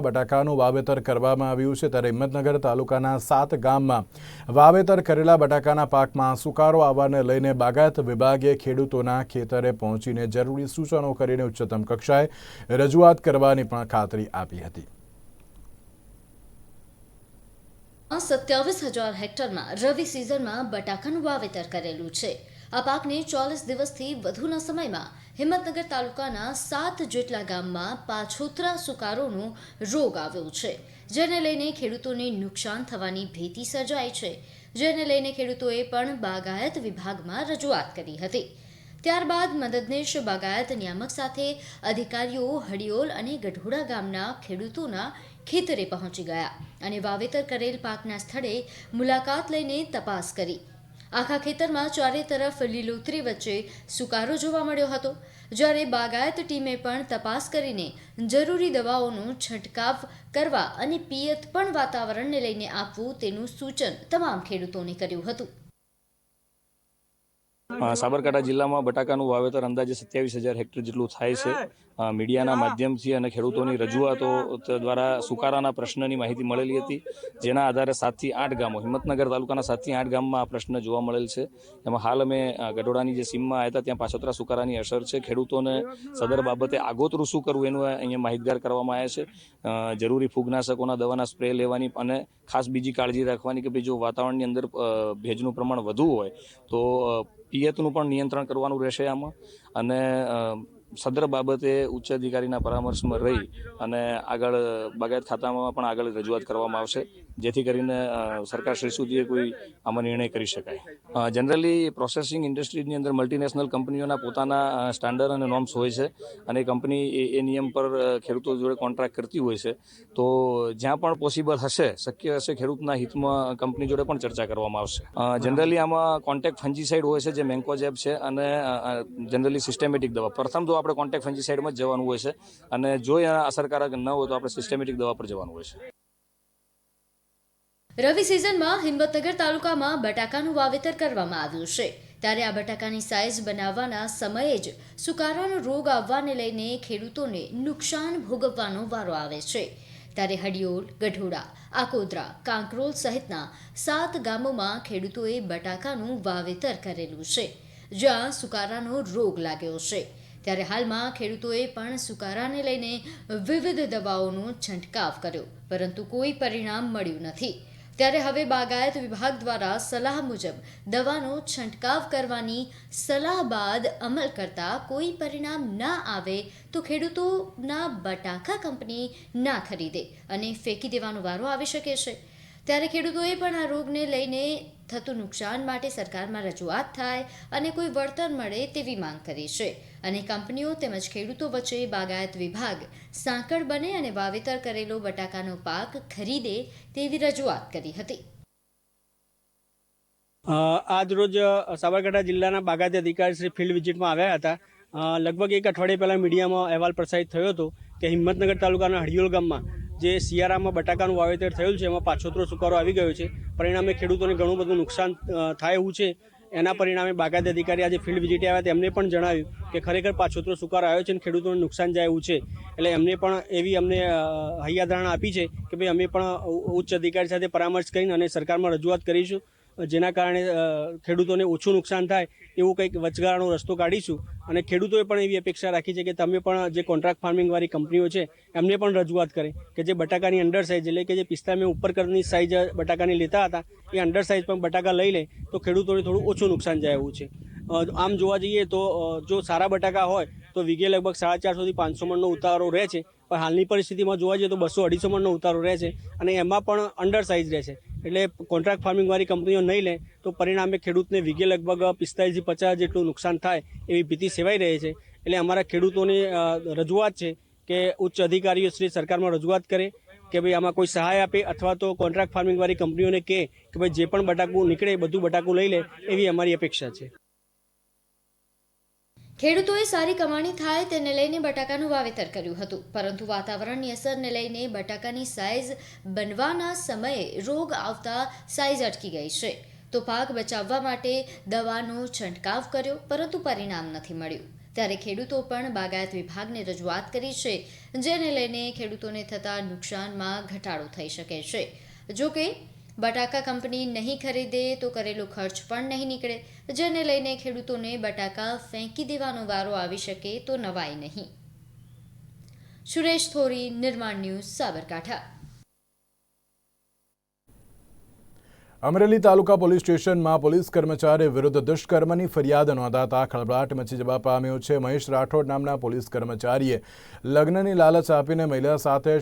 બટાકાનું વાવેતર કરવામાં આવ્યું છે ત્યારે હિંમતનગર તાલુકાના સાત ગામમાં વાવેતર કરેલા બટાકાના પાકમાં સુકારો આવવાને લઈને બાગાયત વિભાગે ખેડૂતોના ખેતરે પહોંચીને જરૂરી સૂચનો કરીને ઉચ્ચતમ કક્ષાએ રજૂઆત કરવાની પણ ખાતરી આપી હતી. સત્યાવીસ હજાર હેક્ટરમાં રવિ સિઝનમાં બટાકાનું વાવેતર કરેલું છે. આ પાકને ચોવીસ દિવસથી વધુના સમયમાં હિંમતનગર તાલુકાના સાત જેટલા ગામમાં પાછોતરા સુકારોનો રોગ આવ્યો છે, જેને લઈને ખેડૂતોને નુકસાન થવાની ભીતિ સર્જાઈ છે. જેને લઈને ખેડૂતોએ પણ બાગાયત વિભાગમાં રજૂઆત કરી હતી. ત્યારબાદ મદદનીશ બાગાયત નિયામક સાથે અધિકારીઓ હડિયોલ અને ગઢોડા ગામના ખેડૂતોના ખેતરે પહોંચી ગયા અને વાવેતર કરેલ પાકના સ્થળે મુલાકાત લઈને તપાસ કરી. આખા ખેતરમાં ચારે તરફ લીલોતરી વચ્ચે સુકારો જોવા મળ્યો હતો. જ્યારે બાગાયત ટીમે પણ તપાસ કરીને જરૂરી દવાઓનો છંટકાવ કરવા અને પિયત પણ વાતાવરણને લઈને આપવું તેનું સૂચન તમામ ખેડૂતોને કર્યું હતું. સાબરકાંઠા જિલ્લામાં બટાકાનું વાવેતર અંદાજે સત્યાવીસ હજાર હેક્ટર જેટલું થાય છે. મીડિયાના માધ્યમથી અને ખેડૂતોની રજૂઆતો દ્વારા સુકારાના પ્રશ્નની માહિતી મળેલી હતી, જેના આધારે સાતથી આઠ ગામો, હિંમતનગર તાલુકાના સાતથી આઠ ગામમાં આ પ્રશ્ન જોવા મળેલ છે. એમાં હાલ અમે ગઢોડાની જે સીમમાં આવ્યા હતા, ત્યાં પાછોતરા સુકારાની અસર છે. ખેડૂતોને સદર બાબતે આગોતરું શું કરવું એનું અહીંયા માહિતગાર કરવામાં આવ્યા છે. જરૂરી ફૂગનાશકોના દવાના સ્પ્રે લેવાની અને ખાસ બીજી કાળજી રાખવાની કે ભાઈ જો વાતાવરણની અંદર ભેજનું પ્રમાણ વધુ હોય, તો પિયતનું પણ નિયંત્રણ કરવાનું રહેશે આમાં. અને સદર બાબતે ઉચ્ચ અધિકારીના પરામર્શમાં રહી અને આગળ બાગાયત ખાતામાં પણ આગળ રજૂઆત કરવામાં આવશે, જેથી કરીને સરકાર સરકારશ્રી સુધી કોઈ આમાં નિર્ણય કરી શકાય. જનરલી પ્રોસેસિંગ ઇન્ડસ્ટ્રીની અંદર મલ્ટીનેશનલ કંપનીઓના પોતાના સ્ટાન્ડર્ડ અને નોર્મ્સ હોય છે અને કંપની એ એ નિયમ પર ખેડૂતો જોડે કોન્ટ્રાક્ટ કરતી હોય છે. તો જ્યાં પણ પોસિબલ હશે, શક્ય હશે ખેડૂતના હિતમાં કંપની જોડે પણ ચર્ચા કરવામાં આવશે. જનરલી આમાં કોન્ટેક્ટ ફંજીસાઇડ હોય છે, જે મેન્કોજેબ છે અને જનરલી સિસ્ટેમેટિક દવા. પ્રથમ તો આપણે કોન્ટેક્ટ ફંજીસાઇડમાં જ જવાનું હોય છે. અને જો એ અસરકારક ન હોય તો આપણે સિસ્ટેમેટિક દવા પર જવાનું હોય છે. રવિ સિઝનમાં હિંમતનગર તાલુકામાં બટાકાનું વાવેતર કરવામાં આવ્યું છે. ત્યારે આ બટાકાની સાઇઝ બનાવવાના સમયે જ સુકારાનો રોગ આવવાને લઈને ખેડૂતોને નુકસાન ભોગવવાનો વારો આવે છે. ત્યારે હડિયોલ ગઢોડા, આકોદરા, કાંકરોલ સહિતના સાત ગામોમાં ખેડૂતોએ બટાકાનું વાવેતર કરેલું છે. જ્યાં સુકારાનો રોગ લાગ્યો છે. ત્યારે હાલમાં ખેડૂતોએ પણ સુકારાને લઈને વિવિધ દવાઓનો છંટકાવ કર્યો, પરંતુ કોઈ પરિણામ મળ્યું નથી. ત્યારે હવે બાગાયત વિભાગ દ્વારા સલાહ મુજબ દવાનો છંટકાવ કરવાની સલાહ બાદ અમલ કરતા કોઈ પરિણામ ના આવે તો ખેડૂતોના બટાકા કંપની ના ખરીદે અને ફેંકી દેવાનો વારો આવી શકે છે. ત્યારે ખેડૂતોએ પણ આ રોગને લઈને થતું નુકસાન માટે સરકારમાં રજૂઆત થાય અને કોઈ વળતર મળે તેવી માંગ કરી છે. અને કંપનીઓ તેમજ ખેડૂતો વચ્ચે બાગાયત વિભાગ સાંકળ બને અને વાવેતર કરેલો બટાકાનો પાક ખરીદે તેવી રજૂઆત કરી હતી. આજરોજ આજ રોજ સાબરકાંઠા જિલ્લાના બાગાયત અધિકારી શ્રી ફિલ્ડ વિઝિટમાં આવ્યા હતા. લગભગ એક અઠવાડિયા પહેલાં મીડિયામાં અહેવાલ પ્રસારિત થયો હતો કે હિંમતનગર તાલુકાના હડિયોલ ગામમાં જે શિયાળામાં બટાકાનું વાવેતર થયેલું છે, એમાં પાછોતરો સુકારો આવી ગયો છે. પરિણામે ખેડૂતોને ઘણું બધું નુકસાન થાય એવું છે. એના પરિણામે બાગાયત અધિકારી આજે ફિલ્ડ વિઝિટે આવ્યા, તેમને પણ જણાવ્યું કે ખરેખર પાછોતરો સુકારો આવ્યો છે અને ખેડૂતોને નુકસાન જાય એવું છે. એટલે એમને પણ એવી અમને હૈયાધારણા આપી છે કે ભાઈ અમે પણ ઉચ્ચ અધિકારી સાથે પરામર્શ કરીને અને સરકારમાં રજૂઆત કરીશું. જેના કારણે ખેડૂતોને ઓછું નુકસાન થાય એવું કંઈક વચગાળાનો રસ્તો કાઢીશું. અને ખેડૂતોએ પણ એવી અપેક્ષા રાખી છે કે તમે પણ જે કોન્ટ્રાક્ટ ફાર્મિંગવાળી કંપનીઓ છે, એમને પણ રજૂઆત કરે કે જે બટાકાની અંડર સાઇઝ એટલે કે જે પિસ્તાલીસ ઉપર કરની સાઇઝ બટાકાની લેતા હતા, એ અંડર સાઇઝ પણ બટાકા લઈ લે તો ખેડૂતોને થોડું ઓછું નુકસાન જાય એવું છે. આમ જોવા જઈએ તો જો સારા બટાકા હોય તો વીઘે લગભગ સાડા ચારસોથી પાંચસો મણનો ઉતારો રહે છે. પણ હાલની પરિસ્થિતિમાં જોવા જઈએ તો બસો અઢીસો મણનો ઉતારો રહે છે અને એમાં પણ અંડર સાઇઝ રહે છે. એટલે કોન્ટ્રાક્ટ ફાર્મિંગવાળી કંપનીઓ નહીં લે, તો પરિણામે ખેડૂતને વીઘે લગભગ પિસ્તાળીસથી પચાસ જેટલું નુકસાન થાય એવી ભીતિ સેવાઈ રહી છે. એટલે અમારા ખેડૂતોની રજૂઆત છે કે ઉચ્ચ અધિકારીઓ શ્રી સરકારમાં રજૂઆત કરે કે ભાઈ આમાં કોઈ સહાય આપે અથવા તો કોન્ટ્રાક્ટ ફાર્મિંગવાળી કંપનીઓને કહે કે ભાઈ જે પણ બટાકું નીકળે એ બધું બટાકું લઈ લે એવી અમારી અપેક્ષા છે. ખેડૂતોએ સારી કમાણી થાય તેને લઈને બટાકાનું વાવેતર કર્યું હતું. પરંતુ વાતાવરણની અસરને લઈને બટાકાની સાઇઝ બનવાના સમયે રોગ આવતા સાઇઝ અટકી ગઈ છે. તો પાક બચાવવા માટે દવાનો છંટકાવ કર્યો, પરંતુ પરિણામ નથી મળ્યું. ત્યારે ખેડૂતો પણ બાગાયત વિભાગને રજૂઆત કરી છે, જેને લઈને ખેડૂતોને થતા નુકસાનમાં ઘટાડો થઈ શકે છે. જો કે બટાકા કંપની નહીં ખરીદે તો કરેલો ખર્ચ પણ નહીં નીકળે. જેને લઈને ખેડૂતોને બટાકા ફેંકી દેવાનો વારો આવી શકે તો નવાય નહીં. સુરેશ થોરી, નિર્માણ ન્યૂઝ, સાબરકાંઠા. અમરેલી તાલુકા પોલીસ સ્ટેશનમાં પોલીસ કર્મચારી વિરુદ્ધ દુષ્કર્મની ફરિયાદ નોંધાતા ખળભળાટ મચી જવા પામ્યો છે. મહેશ રાઠોડ નામના પોલીસ કર્મચારીએ લગ્નની લાલચ આપીને મહિલા સાથે